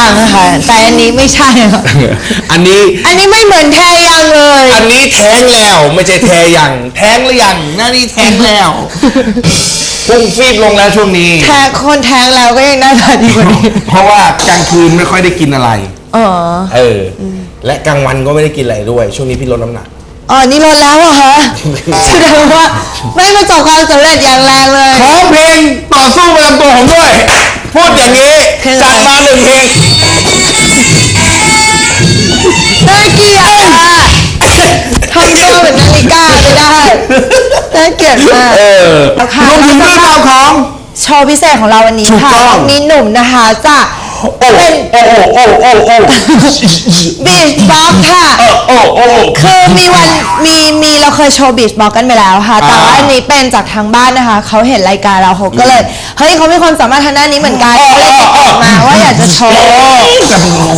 แทยังค่ะ แต่อันนี้ไม่ใช่ค่ะอันนี้อันนี้ไม่เหมือนแทยังเลย อันนี้แท้งแล้วไม่ใช่แท้ยัง แท้งหรือยังนั่นนี่แท้งแล้วพุ่งฟีบลงแล้วช่วงนี้ แทงคนแทงแล้วก็ยังหน้าตาดีกว่านี้เพราะว่ากลางคืนไม่ค่อยได้กินอะไร อ๋อ เออ และกลางวันก็ไม่ได้กินอะไรด้วย ช่วงนี้พี่ลดน้ำหนัก อ๋อ นี่ลดแล้วเหรอคะแสดงว่าไม่ประสบความสำเร็จอย่างแรงเลย ขอเพลงต่อสู้ประจำตัวผมด้วย พูดอย่างนี้จัดมาหนึ่งเพลง น่าเกลียดมากเออค่ะรวมถึงเรื่องราวของ โชว์พิเศษของเราวันนี้ถูกค่ะต้องมีหนุ่มนะคะจะโอ้เป็นโอ้โอ้โอ้โอ้โอ้บีชบ็อกค่ะ โอ้โอ้ คือมีวันมีมีเราเคยโชว์บีชบ็อกกันไปแล้วค่ะ แต่ว่าอ่า อันนี้เป็นจากทางบ้านนะคะ เขาเห็นรายการเราเขาก็เลย เฮ้ยเขามีความสามารถทางด้านนี้เหมือนกันเขาเลยติดต่อมาว่าอยากจะโชว์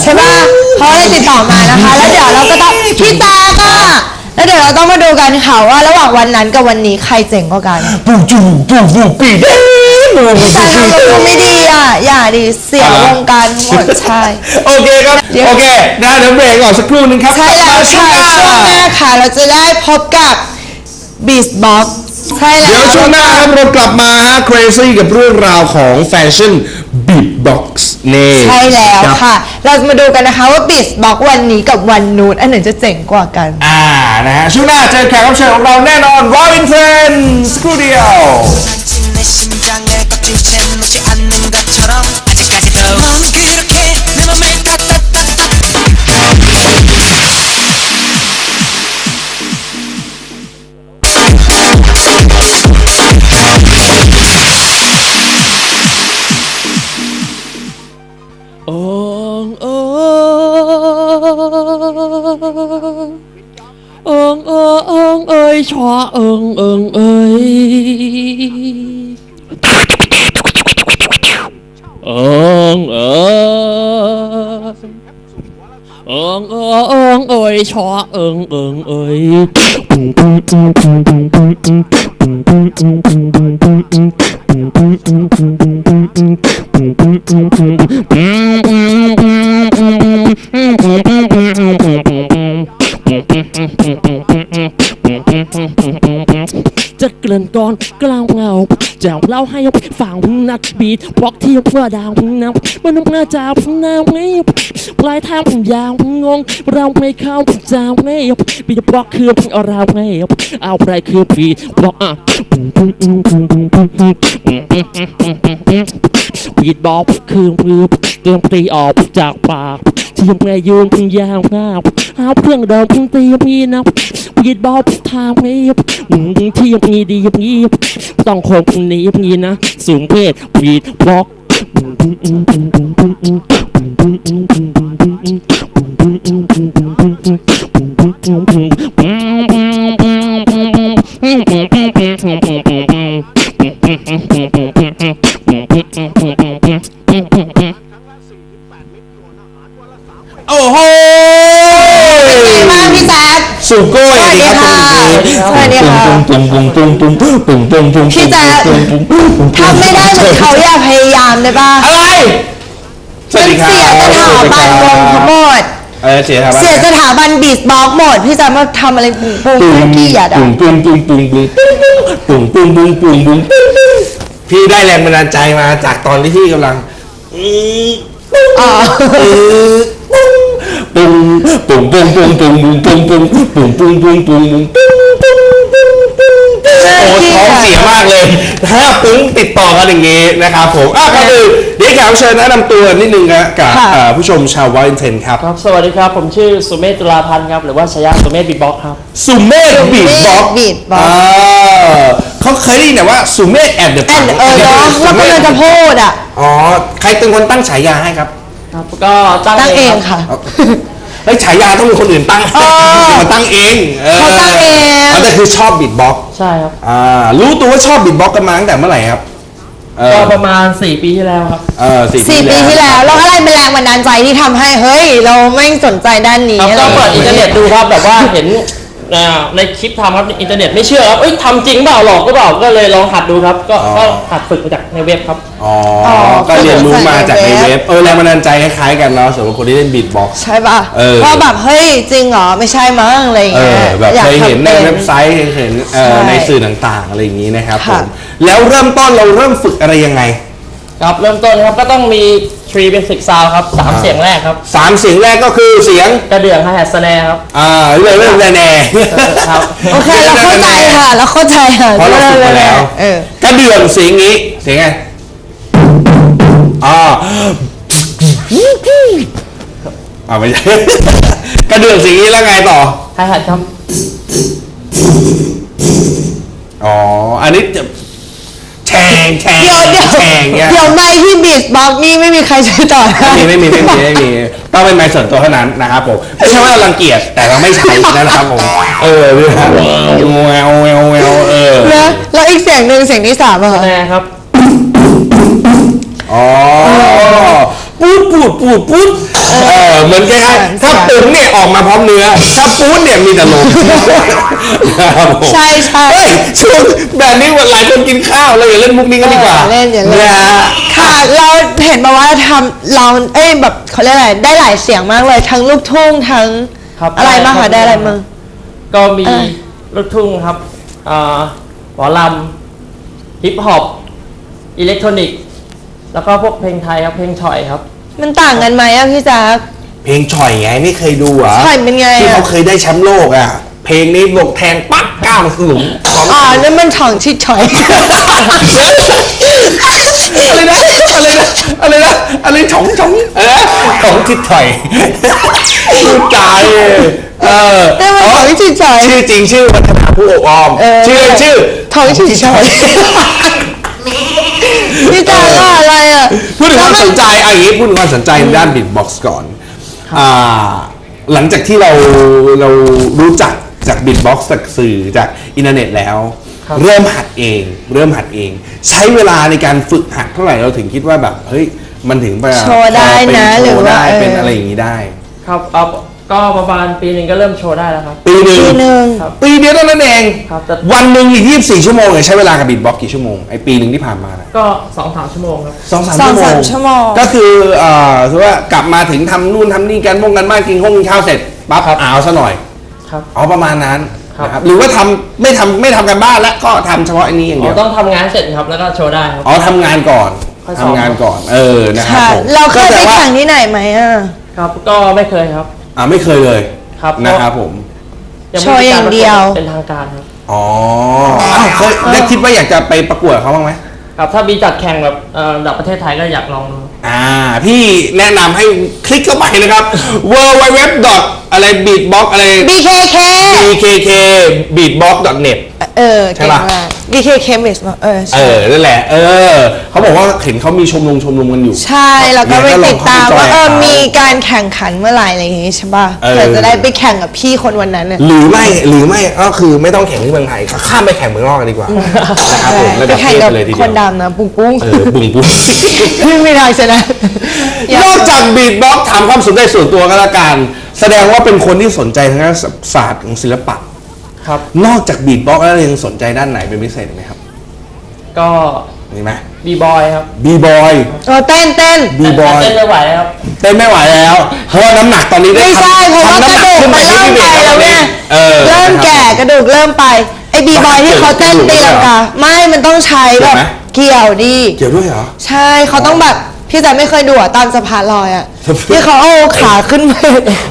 ใช่ป่ะเขาเลยติดต่อมานะคะ แล้วเดี๋ยวเราก็ต้องพี่ตาก็ แล้วเดี๋ยวเราต้องมาดูกันค่ะว่าระหว่างวันนั้นกับวันนี้ใครเจ๋งกว่ากันปูจูปูปูปีเด้ปูพี่ตาทำตัวไม่ดีอะอย่าดิเสียวงการหมดใช่โอเคครับเดี๋ยวโอเคนะเดี๋ยวเบรกก่อนสักครู่นึงครับใช่แล้วค่ะช่ช่วงหน้าค่ะเราจะได้พบกับ Beast Box ใช่แล้วเดี๋ยวช่วงหน้าครับเรากลับมาฮะ crazy กับเรื่องราวของแฟชั่น beatbox นี่ ใช่แล้ว รับ ค่ะ เราจะมาดูกันนะคะว่า Beast Box วันนี้กับวันนู้นอันไหนจะเจ๋งกว่ากัน อ่า นะฮะ ช่วงหน้าเจอแขกรับเชิญของเราแน่นอน Robin Trend สกูเดียว 내 심장에 꺾이지 못이 않는 것처럼 ชอเอิงเอิงเอ้ยเอิงเอิงเอิงเอิงเอิงเอ้ยชอเอิงเอิงเอ้ยปุ ลื่อนกลอนกลาวเงาจะเล่าให้ฟังนักบีทบอกที่ว่าดาวนับมันมาจากน้ำไม่ปลายทางยาวงง เราไม่เข้าใจไม่บีทบอกคือเราไม่เอาไรคือบีทบอกอะบีทบอกคือมือเตรียมตีออกจากปากที่ยังไม่ยืนยาวงาเอาเครื่องดมตีมีนะบี พี่ดอกทางเงียบที่ยังมีดียังงี้ต้องคงนี้ยังงี้นะ สูงเพศพีดบล็อก สวัสดีค่ะปุ้งปุ้งปุ้งปุ้งปุ้งปุ้งปุ้งปุ้งพี่แจ๊คทำไม่ได้เหมือนเขาอย่าพยายามได้ป่ะอะไรสวัสดีครับเสียสถาบันวงทั้งหมดเออเสียสถาบันเสียสถาบันบีชบ็อกหมดพี่จะมาทำอะไรปุ้งปุ้งปุ้งน่าเกลียดอะปุ้งปุ้งปุ้งปุ้งปุ้งปุ้งปุ้งปุ้งปุ้งปุ้งพี่ได้แรงบันดาลใจมาจากตอนที่พี่กำลังอ๋อปุ้งปุ้งปุ้งปุ้งปุ้งปุ้งปุ้งปุ้งปุ้งปุ้งปุ้ง ปุ้งปุ้งปุ้งปุ้งโอ้ท้องเสียมากเลยถ้าปุ้งติดต่อกันอย่างนี้นะครับผมอะก็คือเดี๋ยวแขกรับเชิญแนะนำตัวนิดนึงนะกับค่ะเอ่อผู้ชมชาววายเทนครับ ครับ สวัสดีครับ ผมชื่อสุเมธตุลาพันธ์ครับ หรือว่าชายาสุเมธบีบ็อกครับ สุเมธบีทบ็อกบีทบ็อกอ่าเขาเคยได้ยินแต่ว่าสุเมธแอนเดอะแอนเออเนาะเรากำลังจะพูดอะ อ๋อ ใครเป็นคนตั้งฉายาให้ครับ ครับ ก็ตั้งตั้งเองรับค่ะ เฮ้ยฉายาต้องมีคนอื่นตั้งให้อ๋ออย่ามาตั้งเองออเขาตั้งเองแต่คือชอบบีทบ็อกใช่ครับ อ่ารู้ตัวว่าชอบบีทบ็อกกันมาตั้งแต่เมื่อไหร่ครับเออก็ประมาณ 4 ปีที่แล้วครับ เออสี่สี่ปีที่แล้วแล้วอะไรเป็นแรงบันดาลใจที่ทำให้เฮ้ย เราไม่สนใจด้านนี้ครับอะไรก็เปิดอินเทอร์เน็ตดูครับแบบว่าเห็นอ่า ในคลิปทำครับในอินเทอร์เน็ตไม่เชื่อครับเอ้ยทำจริงเปล่าหลอกก็เปล่าก็เลยลองหัดดูครับ ก็อ๋อ ก็หัดฝึกมาจากในเว็บครับ อ๋ออ๋อ ก็เรียนรู้มาจากในในเว็เว็บบเออแรงบันดาลใจคล้ายๆกันเนาะสำหรับคนที่เล่นบีทบ็อกซ์ ใช่ป่ะเออ ว่าแบบเฮ้ยจริงเหรอไม่ใช่มั้งอะไรอย่างเอเงี้อยแบบอยากเคยเห็นในทำป็เว็บไซต์เคยเห็นเอ่อใช่ในสื่อต่างๆ อะไรอย่างนี้นะครับผค่ะ มแล้วเริ่มต้นเราเริ่มฝึกอะไรยังไง ครับเริ่มต้นครับก็ต้องมี Tree Basic Sound ครับสามอ่าเสียงแรกครับสามเสียงแรกก็คือเสียงกระเดื่องไฮแฮทสแนร์ครับอ่าเรื่องเรื่องแน่แน่ครับโอเคเราเข้าใจค่ะเราเข้าใจค่ะเพราะเราฝึกมาแล้วเออกระเดื่องเสียงนี้เสียงไงอ่าอ่าไม่ใช่กระเดื่องเสียงนี้แล้วไงต่อไฮแฮทครับอ๋ออันนี้จะแฉงแฉงเดี๋ยวเดี๋ยว แฉงเนี่ยเดี๋ยวไม่ที่บีทบ็อกนี่ไม่มีใครใช้ต่อไม่มีไม่มีไม่มีไม่มีต้องเป็นไม้ส่วนตัวเท่านั้นนะครับผมไม่ใช่ว่าเรารังเกียจแต่เราไม่ใช้นะครับผมเออเนี่ยแววแววแววเออแล้วแล้วอีกเสียงหนึ่งเสียงที่สามอะสค่ะแนร์ครับอ๋อปูดปูดปูดปูด เออเหมือนกันถ้าปุ๋งเนี่ยออกมาพร้อมเนื้อ ถ้าปูดเนี่ยมีแต่ลมนะครับผมใช่ใช่เฮ้ยช่วงแบบนี้หลายคนกินข้าวเราอย่าเล่นมุกนี้กันดีกว่าเล่นอย่าเล่นนะฮะค่ะเราเห็นมาว่าทำเราเอ้ยแบบเขาเรียกอะไรได้หลายเสียงมากเลย ทั้งลูกทุ่งทั้งครับอะไรบ้างคะได้อะไรมั่งก็มีเออลูกทุ่งครับอ่าหมอลำฮิปฮอปอิเล็กทรอนิกส์แล้วก็พวกเพลงไทยครับเพลงฉ่อยครับ มันต่างกันไหมอะพี่จ๊าบเพลงฉ่อยไงไม่เคยดูเหรอะฉ่อยเป็นไงอะ ที่เขาเคยได้แชมป์โลกอะ เพลงนี้ลงแทงปั๊กก้าวหลุมของอ๋อนั่นมันถ่องชิดฉอย อะไรนะอะไรนะอะไรนะอะไรฉองฉองเออของทิศถอยดูตายเออนั่นมันถ่องชิดฉอย ชื่อจริงชื่อวัฒนาผู้อบออม เออชื่อเล่นชื่อถ่องชิดฉอย พี่จ๊าบว่าอะไรอะพูดถึงความสนใจเอะอย่างนี้พูดถึงความสนใจด้านบิทบ็อกซ์ก่อนอ่าหลังจากที่เราเรารู้จักจากบิทบ็อกซ์จากสื่อจากอินเทอร์เน็ตแล้ว ครับ เริ่มหัดเอง เริ่มหัดเอง ใช้เวลาในการฝึกหัดเท่าไหร่เราถึงคิดว่าแบบเฮ้ยมันถึงไปโชว์ได้นะเป็นโชหรือว่าได้เออเป็นอะไรอย่างนี้ได้ ครับเอา ก็ประมาณปีหนึ่งก็เริ่มโชว์ได้แล้วครับ ปีหนึ่งปีหนึ่งครับปีเดียวเท่านั้นเองครับแต่วันหนึ่งอีก24ชั่วโมงเนี่ยใช้เวลากับบิทบ็อกซ์กี่ชั่วโมงไอปีหนึ่งที่ผ่านมาน่ะก็สองสามชั่วโมงครับ สองสามสองชั่วโมสางมชั่วโมง ก็คือเอ่อถือว่ากลับมาถึงทำนู่นทำนี่กันม่งกันบ้านกินข้าวกินข้าวเสร็จปั๊บครับอ่าวซะหน่อยครับ เอาประมาณนั้นครับ นะครับหรือว่าทำไม่ทำไม่ทำกันบ้านแล้วก็ทำเฉพาะอันนี้อย่างอ๋เดีอยวต้องทำงานเสร็จครับแล้วก็โชว์ได้ครับ อ๋อทำงานก่อนค่อยทำซ้อมงานก่อนเออนะครับค่ะ ผมเราเคยไปก็แต่ว่าแข่งที่ไหนไหมอะครับ ก็ไม่เคยครับ อ่าไม่เคยเลยครับนะครับผมยังโชไม่ว์มีอการย่างประกเดียววดเป็นทางการครับอ๋ออ้าวเคยได้คิดว่าอยากจะไปประกวดเขาบ้างไหมครับถ้ามีจัดแข่งแบบเอ่อระดับประเทศไทยก็อยากลองดู อ่าพี่แนะนำให้คลิกเข้าไปนะครับ w w w อะไร beatbox อะไร BKK bkk beatbox net เออใช่เก่งปะมาก BKK เมสเออเอใช่ อนั่นแหละ เออ เขาบอกว่าเห็นเขามีชมรมชมรมกันอยู่ ใช่ แล้วก็ไปเนี่ยก็ลองติดตามเข้าไปว่าเออจอยเขามีมีการแข่งขันเมื่อไหร่อะไรอย่างงี้ใช่ป่ะเออ เผื่อจะได้ไปแข่งกับพี่คนวันนั้นน่ะ หรือไม่หรือไม่ก็คือไม่ต้องแข่งที่เมืองไทยข้ามไปแข่งเมืองนอกกันดีกว่านะครับผมระไปดับแข่งเทพกับไปเลยทีคเดียนวดำนะปุ้งปุ้งเออบุ้งบุ้งไม่ได้ชนะ นอกจากบีทบ็อกถามความสนใจส่วนตัวก็แล้วกัน แสดงว่าเป็นคนที่สนใจทางด้านศาสตร์ของศิลปะ ครับ นอกจากบีทบ็อกแล้วยังสนใจด้านไหนเป็นพิเศษไหมครับก็มีไหมบีบอยครับบีบอยเออเต้นเต้นบีบอยเต้นไม่ไหวแล้วครับเต้นไม่ไหวแล้วเพราะว่าน้ำหนักตอนนี้ได้ไม่ใช่ทำเพราะว่ากระทำดูกน้ำหมันเริ่มไปแล้วไงเออเริ่มแก่กระดูกเริ่มไปไอ้บีบอยที่เขาเต้นตีลังกาไม่มันต้องใช้แบบเกี่ยวดีเกี่ยวด้วยเหรอใช่เขาต้องแบบ พี่แต่ไม่เคยดูอะตามสะพานลอยอะสะพานที่เขาเอาขาขึ้นไป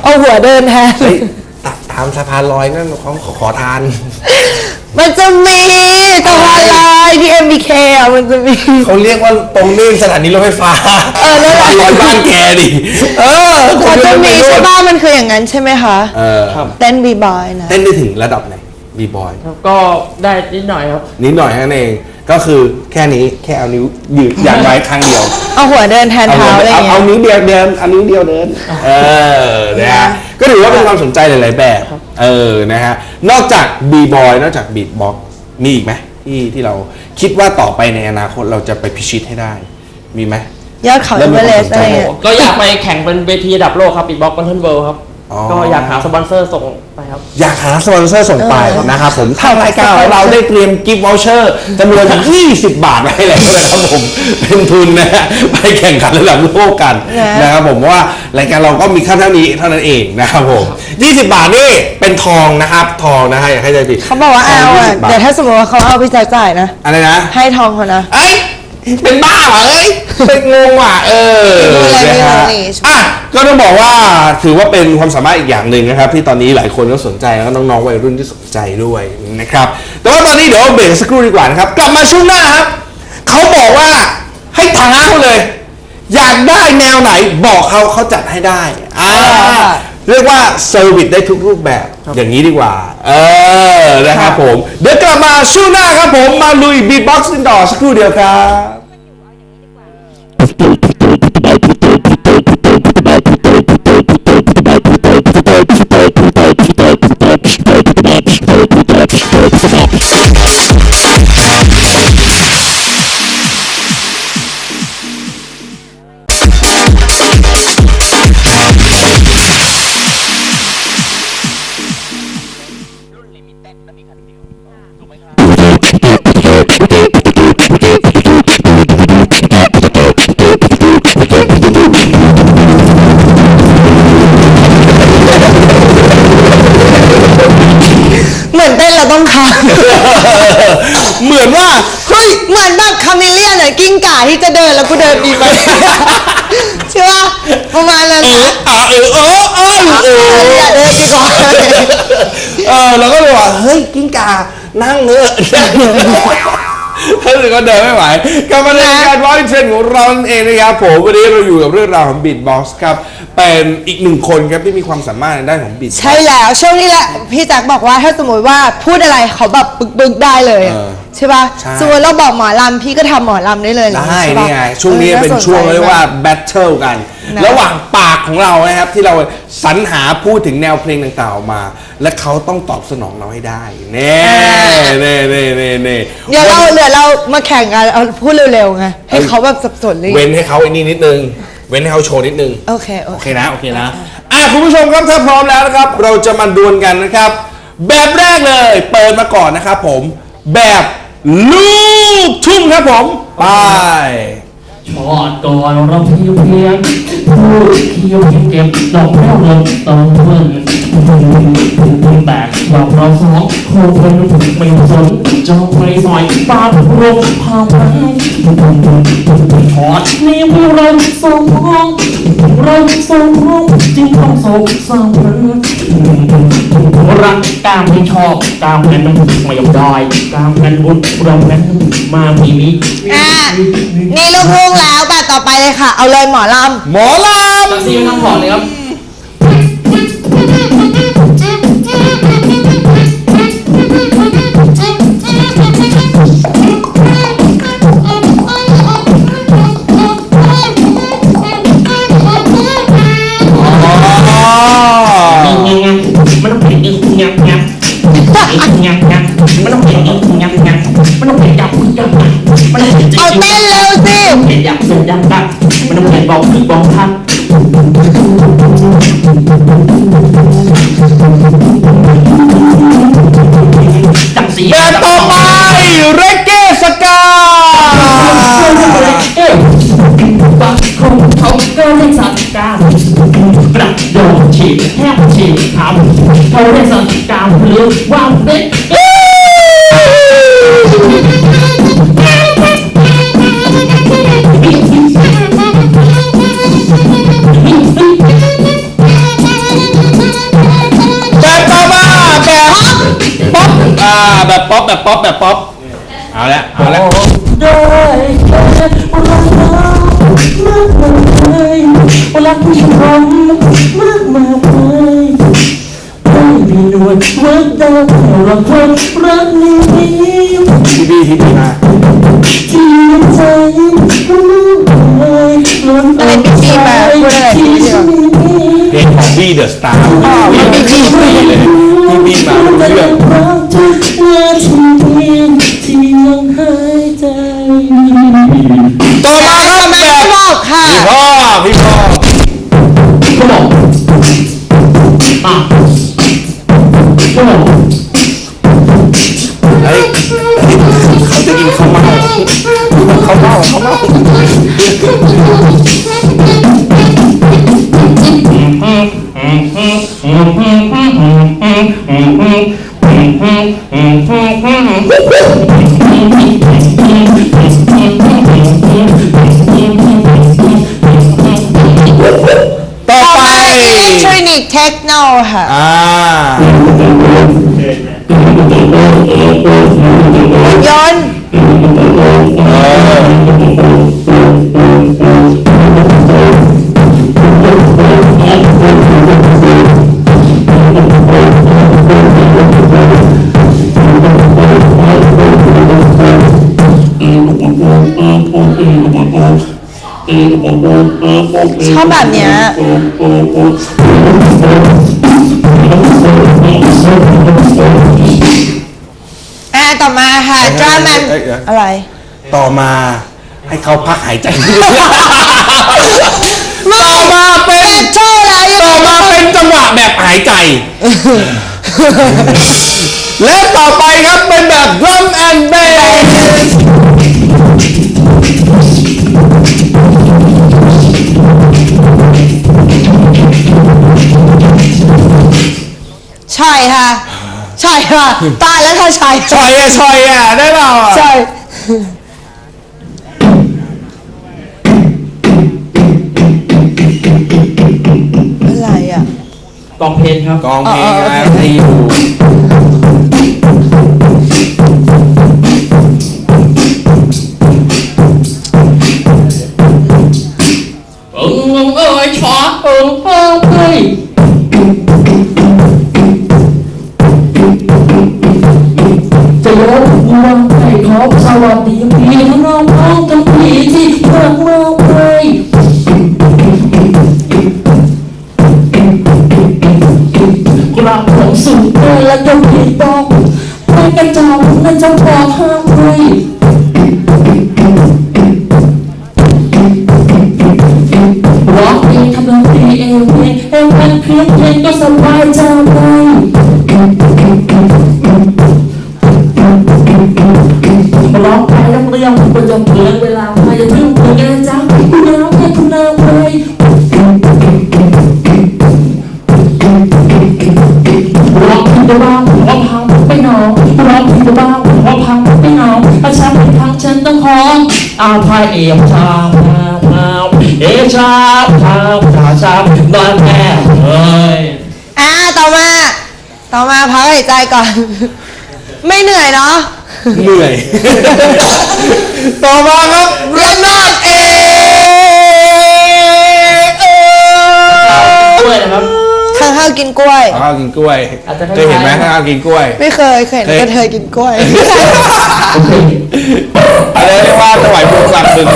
เอาหัวเดินแทน เฮ้ยตะตามสะพานลอยนั่นของขอขอทาน มันจะมีสะพานลอยที่ MBK อะมันจะมี เขาเรียกว่าตรงนี้สถานีรถไฟฟ้าเออนั่นแหละสะพานลอยบ้านแกดิ เออมันจะมีใช่ป่ะมันคืออย่างนั้นใช่ไหมคะเออครับ เต้นบีบอยนะ เต้นได้ถึงระดับไหนบีบอย ครับก็ได้นิดหน่อยครับ นิดหน่อยแค่นั้นเอง ก็คือแค่นี้แค่เอานิ้วยืดยันไว้ครั้งเดียว เอาหัวเดินแทนเอาเท้าอะไรอย่างเอาเงี้ยนิ้วเดียวเดินเอานิ้วเดียวเดิน เออนะฮะก็ถือว่าเป็นความสนใจหลาย ๆ แบบ เออนะฮะนอกจากบีบอยนอกจากบีทบ็อกมีอีกไหมที่ที่เราคิดว่าต่อไปในอนาคตเราจะไปพิชิตให้ได้ มีไหมยอดเขาเริ่เอมมีเวอเรสความสนใจอะไรเงี้ยก็อยากไปแข่งเป็นเวทีระดับโลกครับบีบ็อกคอนเทนเวิลด์ครับ อ๋อ ก็อยากหาสปอนเซอร์ส่งไป ครับ อยากหาสปอนเซอร์ส่งไปนะครับผมทางรายการของเราได้เตรียมกิฟต์วอลเชอร์จำนวน 20 บาทไว้ให้แล้วนะครับผมเป็นทุนนะฮะไปแข่งขันระดับโลกกันนะนะครับผมเพราะว่ารายการเราก็มีค่าเท่านี้เท่านั้นเองนะครับผม 20 บาทนี่เป็นทองนะครับทองนะฮะอยากให้ใจดีเขาบอกว่าเอาทงอะ20บทเดี๋ยวถ้าสมมติว่าเขาเอาพี่แจ๊คจ่ายนะ อะไรนะให้ทองเขานะเอ้ย เป็นบ้าเหรอเอ้ยเป็นงงว่ะเออดูอะไร นะฮะไม่รู้นี่อะก็ต้องบอกว่าถือว่าเป็นความสามารถอีกอย่างหนึ่งนะครับ ที่ตอนนี้หลายคนก็สนใจแล้วก็น้องๆวัยรุ่นที่สนใจด้วยนะครับ แต่ว่าตอนนี้เดี๋ยวเบรกสักครู่ดีกว่านะครับ กลับมาช่วงหน้าครับเขาบอกว่าให้ท้าเขาเลย อยากได้แนวไหนบอกเขาเขาจัดให้ได้อ่าเรียกว่าเซอร์วิสได้ทุกรูปแบบ อย่างนี้ดีกว่า เออ นะครับผม เดี๋ยวกลับมาช่วงหน้าครับผม มาลุยบีบ็อกซ์กันต่อสักครู่เดียวครับานั่งเนอะถ้าถึงก็เดินไม่ไหวกลับมาในรายการร้อยเทรนด์ของเรานั่นเองนะครับผมวันนี้เราอยู่กับเรื่องราวของบีทบ็อกซ์ครับ เป็นอีกหนึ่งคนครับที่มีความสามารถในด้านของบีทใช่แล้วช่วงนี้แหละพี่แจ็คบอกว่าถ้าสมมติว่าพูดอะไรเขาแบบปึกๆได้เลยอะเออ ใช่ปะใช่ สมมติเราบอกหมอลำพี่ก็ทำหมอลำได้เลยได้ใช่ปะนี่ไงช่วงนี้ออเป็นาสใจช่วงเรียกว่า ม แบทเทิลกัน นะ ระหว่างปากของเรานะครับ ที่เราสรรหาพูดถึงแนวเพลงต่างๆออกมา และเขาต้องตอบสนองเราให้ได้เน่เน่เน่เน่เน่เดี๋ยวเราเดี๋ยวเรามาแข่งกันเอาพูดเร็วๆไงให้เขาแบบสับสนเลยเว้นให้เขาไอ้นี่นิดนึง เว้นให้เขาโชว์นิดนึง โอเคโอโอเค เคนะ โอเคนะ อะ คุณผู้ชมครับ ถ้าพร้อมแล้วนะครับ เราจะมาดวลกันนะครับ แบบแรกเลย เปิดมาก่อนนะครับผม แบบ ลูกทุ่งครับผม ไป ชอดก่อนเราเพียงเพียงพูดเคียวเก็บเก็บดอกแก้วเงินต้องเพิ่น แต่เราเราสองคงเป็นไม่สนจองไปซอยปาพรมพาพันทอดนี่พวกเราสองห้องเราสองห้องจึงต้องโศกเศร้ารักกามไม่ชอบกามแผนั้นไม่ยอมได้กามนั้นอุ่นเรานั้นมามีมิอะนี่ลูกทุ่งแล้วบบต่อไปเลยค่ะ เอาเลยหมอลำหมอลำตักซีไม่ต้องถอเลยครับ มันต้องเป็นงังงังมันต้องเป็นยับยับมันต้องเป็นเอาเต้นเร็วสิเป็นยับเป็นยับยับมันต้องเป็นบอกพี่บอกทักจับสีแบบต่อไปเรเก้สกาเอ๊ะบางคนเขาก็เรียกสัตว์กามกระโดดฉีกแทบฉีกขาเขาเรียกสัตว์กาหรือว่าเด็กแบบ แบบป๊อปแบบป๊อปแบบป๊อปเอาละเอาละได้แค่รักเรามากมายรักผู้ชมมากมายไม่มีหนวดวัดดาวแต่เราคนรักนี้ทีบีทีบีมาที่ใจรู้ไหมล้นอะไรพี่จีมาพูดอะไรพี่จีมาเพลงของบีเดอะสตาร์อ๋อมันมีบีเลยทีบีมารู้เรื่อง เทคโนค่ะ อ่า ยนต์ ชอบแบบเนี้ยอ่าต่อมาค่ะดรามันเอ้ยเอ้ยอะไร ต่อมาให้เขาพักหายใจ ต่อมาเป็น โชว์อะไรต่อมาเป็นจังหวะแบบหายใจ และต่อไปครับเป็นแบบ drum and bass ค่ะ ใช่ค่ะตายแล้วค่ะใช่ชอยอะชอยอะได้เปล่าอะใช่อะไรอะ กองเพลงครับกองเพลงนะตีอยู่ จันเจ้าบอกห้าง ต่อมาพักหายใจก่อน ไม่เหนื่อยเนาะเหนื่อย ต่อมาครับระนาดเอกเออด้วยนะครับข้างข้าวกินกล้วย ข้าวกินกล้วยอาจจะคเคล้ายๆยเห็นไหมข้าวกินกล้วย ไม่เคยเคยเห็นกระเทยกินกล้วย อะไรเรียกว่าถวายพวงกลับดึง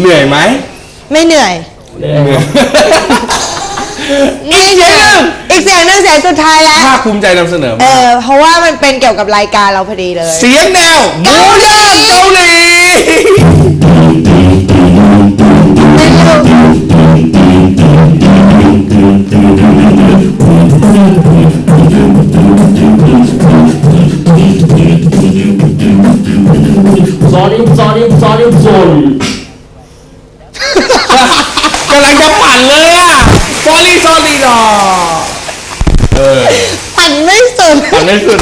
เหนื่อยไหมไม่เหนื่อยนี่เสียงหนึ่งอีกเสียงหนึ่งเสียงสุดท้ายแล้ว ภาคภูมิใจนำเสนอเอมากอเพราะว่ามันเป็นเกี่ยวกับรายการเราพอดีเลย เสียงแนวบูเดินเกาหลีไม่รู้สอรี่สอรี่สอรี่สอรี่ กำลังจะปั่นเลยอะซอรี่ซอรี่ดอเออปั่นไม่สุดปั่นไม่สุด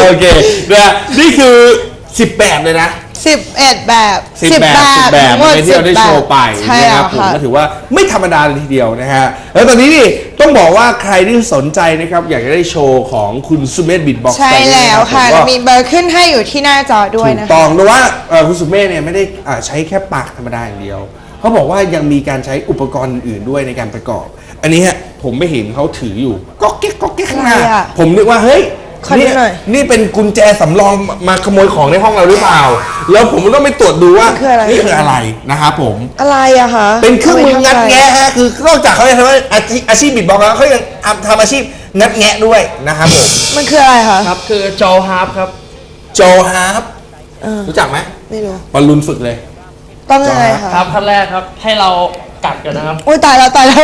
โอเคนะนี่คือ10แบบเลยนะสิบเอ็ดแบบสิบแบบสิบแบบทั้งหมดในที่เราได้10โชว์ไปใช่นะคแล้รัวบผมค่ะก็ถือว่าไม่ธรรมดาเลยทีเดียวนะฮะแล้วตอนนี้นี่ต้องบอกว่าใครที่สนใจนะครับ อยากจะได้โชว์ของคุณสุเมธบิดบ็อกซ์ใช่แล้วค่ะเรามีเบอร์ขึ้นให้อยู่ที่หน้าจอด้วยถูกนะต้คะองแต่ว่าเอ่อคุณสุเมธเนี่ยไม่ได้อ่าใช้แค่ปากธรรมดาอย่างเดียว เขาบอกว่ายังมีการใช้อุปกรณ์อื่นๆด้วยในการประกอบ อันนี้ฮะผมไม่เห็นเขาถืออยู่ก็แก๊กก็แก๊กข้างหน้าอะไรอะ ผมนึกว่าเฮ้ยขอดูนี่หน่อยนี่เป็นกุญแจสำรองมาขโมยของในห้องเราหรือเปล่า แล้วผมต้องไปตรวจดูว่ามันคืออะไร นี่คืออะไรนะครับผม อะไรอะคะเป็นเครื่องมืองัดเอาไปทำอะไรแงะฮะคือนอกจากเขาจะทำอาชีพอาชีพบิดบ็อกซ์แล้วเขายังทำอาชีพงัดแงะด้วยนะครับผมมันคืออะไรคะครับคือจอฮาร์ปครับ โจฮาร์ปเออรู้จักไหมไม่รู้ บอลลูนฝึกเลย ต้องยังไงคะครับขั้นแรกครับให้เรากัดกันนะครับ อุ้ยตายแล้วตายแล้ว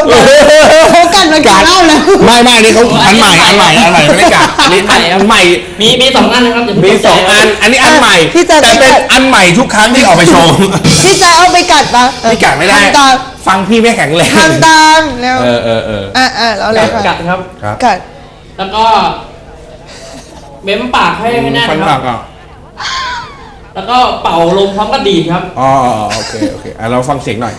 เขากันมากี่เล่าแล้วไม่ไม่นี่เขาอันใหม่อันใหม่อันใหม่ไม่ได้กัดอันนี้อันอันใหม่ มีมีสองอันนะครับอย่ามีเพิ่สองตกใจอันอันนี้อันใหม่พี่จะแต่เป็นอันใหม่ทุกครั้งที่ออกไปโชว์พี่จะเอาไปกัดปะพี่กัดไม่ได้ทำตามฟังพี่ไม่แข็งแรงทำตามแล้วเออเออเอออะอะแล้วอะไรคะกัดครับครับกัดแล้วก็เม้มปากให้ให้แน่นฟังคปารักบอะ แล้วก็เป่าลมพร้อมกับดีดครับ อ๋อโอเคโอเคอะเราฟังเสียงหน่อย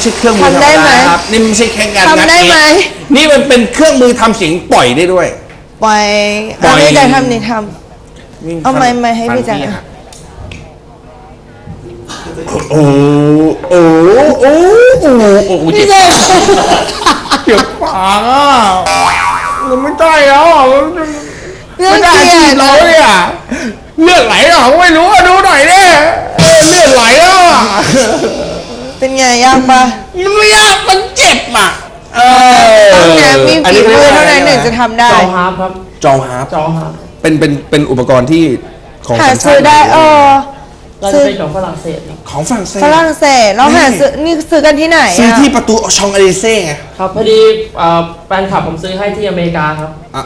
ไม่ใช่เครื่องมือธรรทำได้มไหมดาครับ นี่มันไม่ใช่แค่การทำงัดได้ไหม เองนี่มันเป็นเครื่องมือทำเสียงปล่อยได้ด้วย ปล่อยปล่อยเอาพี่จะทำนี่ท นี่เอาไมค์ไมค์ให้ฟังพี่แจ๊คอะโอ้โอ้โอ้โอ้โอ้ำเจ็พี่บจะเจ็บปากอะมันไม่ได้แล้วอะมันเรื่องไม่ได้เกลีฉียดดเราเนี่ยเลือดไหลเหรอไม่รู้อะดูหน่อยดิเออเลือดไหลแล้วอะ เป็นไงยากปะมันไม่ยากมันเจ็บอะเออต้องเนี่ยมีอันฝีนี้มือเท่านั้นถึงจะทำได้จอฮาร์ปครับจอฮาร์ปจอฮาร์ปเป็นเป็นเป็นอุปกรณ์ที่ของหาสัญชาซื้อติได้เออเราจะเป็นของฝรั่งเศสครับของฝรั่งเศสฝรั่งเศสเราหาซื้อนี่ซื้อกันที่ไหนซื้ออะที่ประตูชองอเลเซ่ไงครับพอดีเอ่อแฟนคลับผมซื้อให้ที่อเมริกาครับ อะ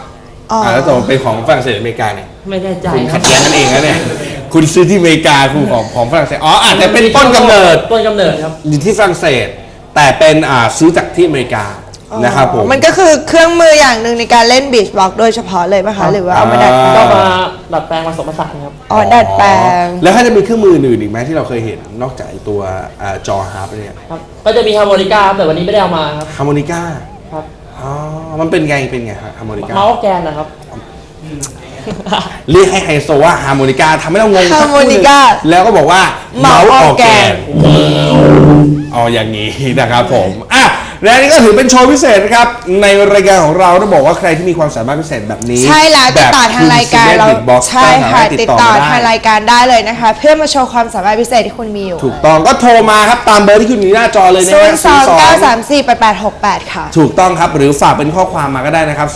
อ๋ออ่าแล้วตกลงเป็นของฝรั่งเศสหรืออเมริกาเนี่ยไม่แน่ใจคุณคขัรัดบแย้งกันเองนะเนี่ย คุณซื้อที่อเมริกาคุณของของฝรั่งเศสอ๋ออาจจะเป็นต้นกำเนิดต้นกำเนิดครับ อยู่ที่ฝรั่งเศส แต่เป็นอ่าซื้อจากที่อเมริกานะครับผม มันก็คือเครื่องมืออย่างหนึ่งในการเล่นบีชบ็อกโดยเฉพาะเลยป่ะคะหรือว่าเอามาดัดแปลก็งมาดัดแปลงผสมผสานครับอ๋อดัดแปลง แล้วถ้าจะมีเครื่องมืออื่นอีกไหมที่เราเคยเห็นนอกจากไอ้ตัวอ่าจอฮาร์ปเนี่ยครับก็จะมีฮาร์โมนิกาครับแต่วันนี้ไม่ได้เอามาครับฮาร์โมนิก้าครับอ๋อมันเป็นไงเป็นไงฮะฮาร์โมนิก้าเมาส์แกนนะครับ เรียกให้ไฮโซว่าฮาร์โมนิก้าทำให้เรางงสักครู่หนึ่งฮาร์โมนิก้าแล้วก็บอกว่า เมาส์ออร์แกน เอาอย่างนี้นะครับผม อะ และนี่ก็ถือเป็นโชว์พิเศษนะครับ ในรายการของเราต้องบอกว่าใครที่มีความสามารถพิเศษแบบนี้ใช่แล้วติดต่อทางรายการเราบ็อกใช่ค่ะติดต่อมาทางได้รายการได้เลยนะคะ เพื่อมาโชว์ความสามารถพิเศษที่คุณมีอยู่ ถูกต้องก็โทรมาครับ ตามเบอร์ที่คุณอยู่หน้าจอเลยนะศูฮะนย์สองเก้าสาม02สี่แปดแปดหกแปดค่ะ ถูกต้องครับ หรือฝากเป็นข้อความมาก็ได้นะครับ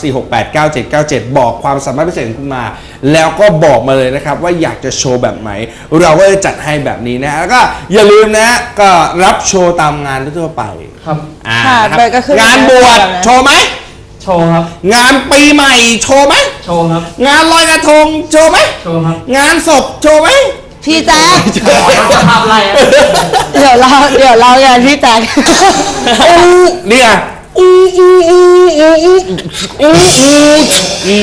4689797 บอกความสามารถพิเศษของคุณมา แล้วก็บอกมาเลยนะครับว่าอยากจะโชว์แบบไหนเราก็จะจัดให้แบบนี้นะแล้วก็อย่าลืมนะก็รับโชว์ตามงานทั่วๆไป ครับ อ่าค่ะนะครับเบอร์ก็ขึ้นงานบวชแล้วนะโชว์ไหม โชว์ครับ งานปีใหม่โชว์ไหม โชว์ครับ งานลอยกระทงโชว์ไหม โชว์ครับงานศพโชว์ไหม พี่แจ๊คภาพอะไรอะเดี๋ยวเราเดี๋ยวเรางานพี่แจ๊คอู้เนี่ยอู้อู้อู้อู้อู้อู้อู้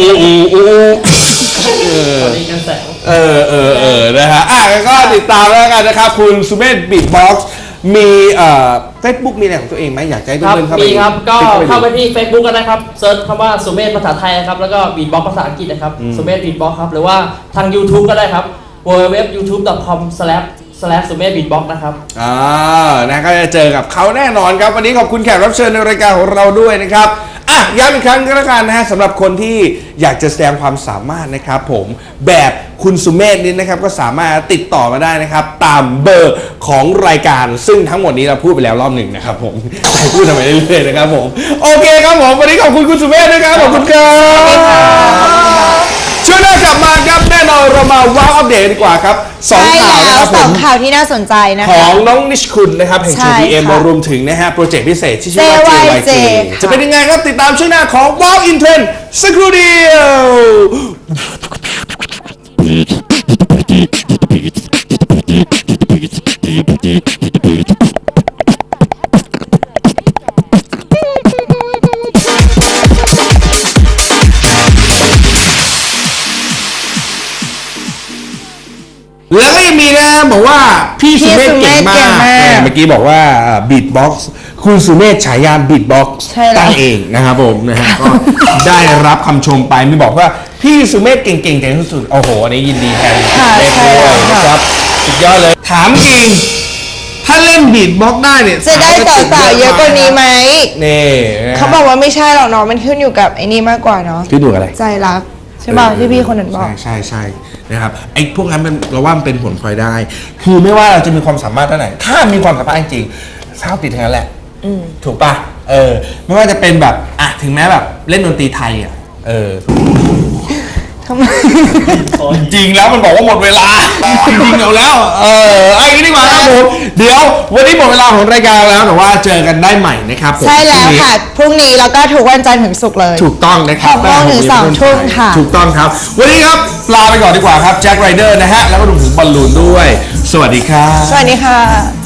อู้อู้อู้สวัสดีกันแสง เออเออเออนะฮะอะก็ติดตามแล้วกันนะครับ คุณสุเมธบีทบ็อกซ์ มีเอ่อเฟซบุ๊กมีอะไรของตัวเองไหมอยากจะให้ครับเพื่อนๆเข้าไปมีครับก็คลิเข้าไปดู ที่ Facebook กันนะครับเซิร์ชคำว่าสุเมธภาษาไทยนะครับแล้วก็บีทบ็อกภาษาอังกฤษนะครับสุเมธบีทบ็อกครับหรือว่าทาง YouTube ก็ได้ครับ www.youtube.com/slash สุเมธบีทบ็อกนะครับ อ่านะก็จะเจอกับเขาแน่นอนครับ วันนี้ขอบคุณแขกรับเชิญในรายการของเราด้วยนะครับ อะย้ำอีกครั้งก็แล้วกันนะฮะสำหรับคนที่อยากจะแสดงความสามารถนะครับผมแบบคุณสุเมธนี่นะครับก็สามารถติดต่อมาได้นะครับ ตามเบอร์ของรายการ ซึ่งทั้งหมดนี้เราพูดไปแล้วรอบหนึ่งนะครับผมใครพูดทำไมเรื่อยๆนะครับผม โอเคครับผมวันนี้ขอบคุณคุณสุเมธด้วยครับขอบคุณครับ ช่วงหน้ากลับมาครับแน่นอนเรามาว้าวอัปเดตดีกว่าครับสองใช่ข่าวนะแล้ควรับสผองม ข่าวที่น่าสนใจนะขคะ องน้องนิชคุณนะครับแห่ง ใช่ JPM ค่ะรวมถึงนะฮะโปรเจกต์พิเศษที่ชื่อว่า JYJ JYJ ค่ะ จะเป็นยังไงครับติดตามช่วงหน้าของ Wow in Trend สักครู่เดียวช บอกว่าพี่พี่สุเมธสุเมเก่ธงมาเก่กงมากแหมเมื่อกี้บอกว่าบีทบ็อกซ์คุณสุเมธฉายาบีทบ็อกซ์ใช่แล้วตั้งเองนะครับผมนะฮะก็ได้รับคำชมไปมีบอกว่าพี่สุเมธเก่งๆเก่งที่สุดโอ้โหอันนี้ยินดีแทนพี่ค่ะสุเมธใช่ด้วยแล้วนะคค่ะรับสุดยอดเลยถามจริงถ้าเล่นบีทบ็อกซ์ได้เนี่ยจะได้สาวๆเยอะกว่านี้ไหมนี่นะฮะเขาบอกว่าไม่ใช่หรอกเนาะมันขึ้นอยู่กับไอ้นี่มากกว่าเนาะพี่ดูอะไรใจรัก ใช่ป่ะที่พี่คนนั้นบอก ใช่ใช่ใช่นะครับไอ้พวกนั้นมันเราว่ามันเป็นผลพลอยได้ คือไม่ว่าเราจะมีความสามารถเท่าไหร่ถ้ามีความสามารถจริงๆสาวติดทั้งนั้นแหละถูกปะเออ ไม่ว่าจะเป็นแบบอะถึงแม้แบบเล่นดนตรีไทยอะเออ ทำไม จริงๆแล้วมันบอกว่าหมดเวลา จริงๆเอาแล้ว เออไอ้นี้ดีกว่าครับผมเดี๋ยววันนี้หมดเวลาของรายการแล้วแต่ว่าเจอกันได้ใหม่นะครับผมใช่แล้วค่ะ พรุ่งนี้แล้วก็ทุกวันจันทร์ถึงศุกร์เลยถูกต้องนะครับหกโมงถึงสองทุ่มค่ะ ถูกต้องครับ วันนี้ครับลาไปก่อนดีกว่าครับแจ็คไรเดอร์นะฮะแล้วก็รวมถึงบอลลูนด้วย สวัสดีครับ สวัสดีค่ะ